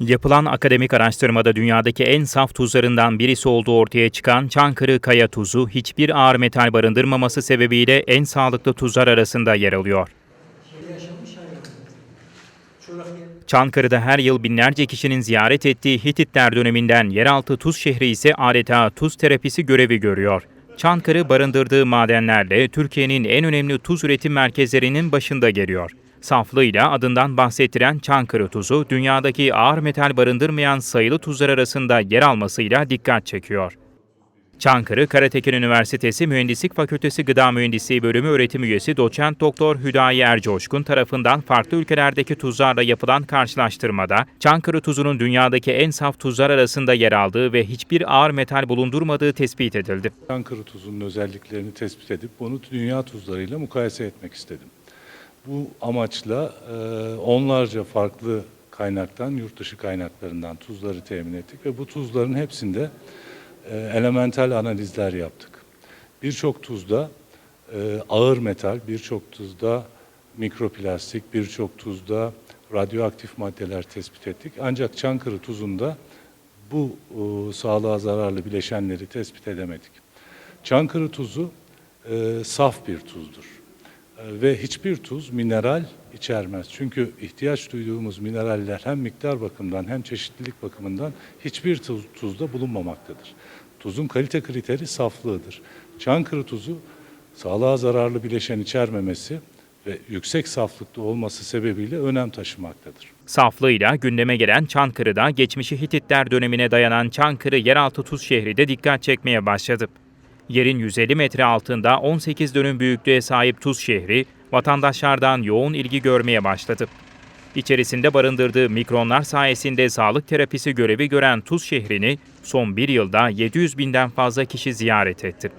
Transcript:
Yapılan akademik araştırmada dünyadaki en saf tuzlarından birisi olduğu ortaya çıkan Çankırı Kaya tuzu hiçbir ağır metal barındırmaması sebebiyle en sağlıklı tuzlar arasında yer alıyor. Çankırı'da her yıl binlerce kişinin ziyaret ettiği Hititler döneminden yeraltı tuz şehri ise adeta tuz terapisi görevi görüyor. Çankırı barındırdığı madenlerle Türkiye'nin en önemli tuz üretim merkezlerinin başında geliyor. Saflığıyla adından bahsettiren Çankırı tuzu, dünyadaki ağır metal barındırmayan sayılı tuzlar arasında yer almasıyla dikkat çekiyor. Çankırı Karatekin Üniversitesi Mühendislik Fakültesi Gıda Mühendisliği Bölümü öğretim üyesi doçent doktor Hüdayi Ercoşkun tarafından farklı ülkelerdeki tuzlarla yapılan karşılaştırmada Çankırı tuzunun dünyadaki en saf tuzlar arasında yer aldığı ve hiçbir ağır metal bulundurmadığı tespit edildi. Çankırı tuzunun özelliklerini tespit edip bunu dünya tuzlarıyla mukayese etmek istedim. Bu amaçla e, onlarca farklı kaynaktan, yurt dışı kaynaklarından tuzları temin ettik ve bu tuzların hepsinde e, elemental analizler yaptık. Birçok tuzda e, ağır metal, birçok tuzda mikroplastik, birçok tuzda radyoaktif maddeler tespit ettik. Ancak Çankırı tuzunda bu e, sağlığa zararlı bileşenleri tespit edemedik. Çankırı tuzu e, saf bir tuzdur. E, ve hiçbir tuz mineral içermez. Çünkü ihtiyaç duyduğumuz mineraller hem miktar bakımından hem çeşitlilik bakımından hiçbir tuz, tuzda bulunmamaktadır. Tuzun kalite kriteri saflığıdır. Çankırı tuzu sağlığa zararlı bileşen içermemesi ve yüksek saflıkta olması sebebiyle önem taşımaktadır. Saflığıyla gündeme gelen Çankırı'da geçmişi Hititler dönemine dayanan Çankırı yeraltı tuz şehri de dikkat çekmeye başladı. Yerin 150 metre altında 18 dönüm büyüklüğe sahip tuz şehri vatandaşlardan yoğun ilgi görmeye başladı. İçerisinde barındırdığı mikronlar sayesinde sağlık terapisi görevi gören tuz şehrini son bir yılda 700 binden fazla kişi ziyaret etti.